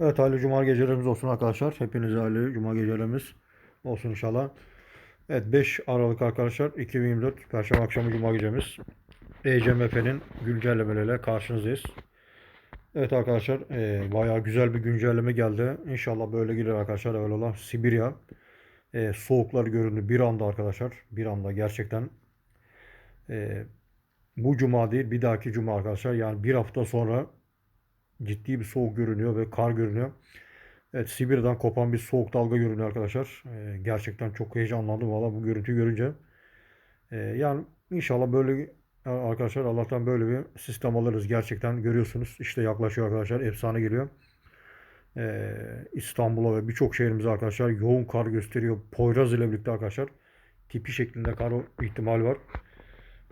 Evet hayırlı cuma gecelerimiz olsun arkadaşlar. Hepinize hayırlı cuma gecelerimiz olsun inşallah. Evet 5 Aralık arkadaşlar 2024 Perşembe akşamı cuma gecemiz. ECMF'nin güncellemeleriyle karşınızdayız. Evet arkadaşlar e, bayağı güzel bir güncelleme geldi. İnşallah böyle gider arkadaşlar. Olan Sibirya e, soğuklar göründü bir anda arkadaşlar. Bir anda gerçekten e, bu cuma değil bir dahaki cuma arkadaşlar. Yani bir hafta sonra ciddi bir soğuk görünüyor ve kar görünüyor. Evet Sibirya'dan kopan bir soğuk dalga görünüyor arkadaşlar. Ee, gerçekten çok heyecanlandım valla bu görüntüyü görünce. Ee, yani inşallah böyle arkadaşlar Allah'tan böyle bir sistem alırız. Gerçekten görüyorsunuz işte yaklaşıyor arkadaşlar. Efsane geliyor. Ee, İstanbul'a ve birçok şehrimize arkadaşlar yoğun kar gösteriyor. Poyraz ile birlikte arkadaşlar tipi şeklinde kar ihtimali var.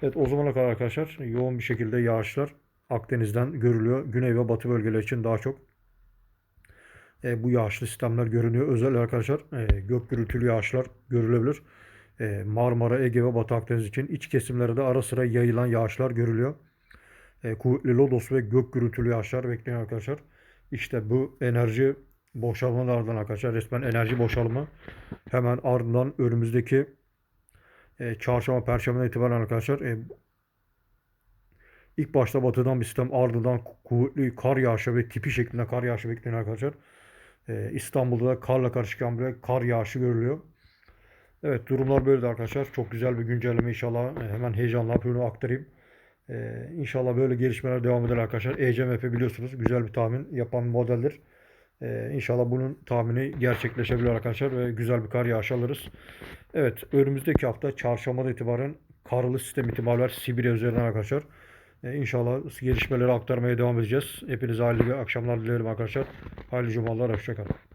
Evet o zamana kadar arkadaşlar yoğun bir şekilde yağışlar Akdeniz'den görülüyor. Güney ve batı bölgeler için daha çok e, bu yağışlı sistemler görünüyor. Özel arkadaşlar e, gök gürültülü yağışlar görülebilir. E, Marmara, Ege ve Batı Akdeniz için iç kesimlerde de ara sıra yayılan yağışlar görülüyor. E, kuvvetli lodos ve gök gürültülü yağışlar bekliyor arkadaşlar. İşte bu enerji boşalmalardan arkadaşlar resmen enerji boşalımı hemen ardından önümüzdeki e, çarşamba, perşembe itibaren arkadaşlar e, İlk başta batıdan bir sistem ardından kuvvetli kar yağışı ve tipi şeklinde kar yağışı bekleniyor arkadaşlar. Ee, İstanbul'da da karla karışık bir kar yağışı görülüyor. Evet durumlar böyle de arkadaşlar. Çok güzel bir güncelleme inşallah. Ee, hemen heyecanla bunu aktarayım. Ee, inşallah böyle gelişmeler devam eder arkadaşlar. ECMF biliyorsunuz güzel bir tahmin yapan bir modeldir. Ee, inşallah bunun tahmini gerçekleşebilir arkadaşlar ve güzel bir kar yağışı alırız. Evet önümüzdeki hafta çarşambadan itibaren karlı sistem ihtimali var Sibirya üzerinden arkadaşlar. E, İnşallah gelişmeleri aktarmaya devam edeceğiz. Hepinize hayırlı akşamlar dilerim arkadaşlar. Hayırlı cumalar. Hoşçakalın.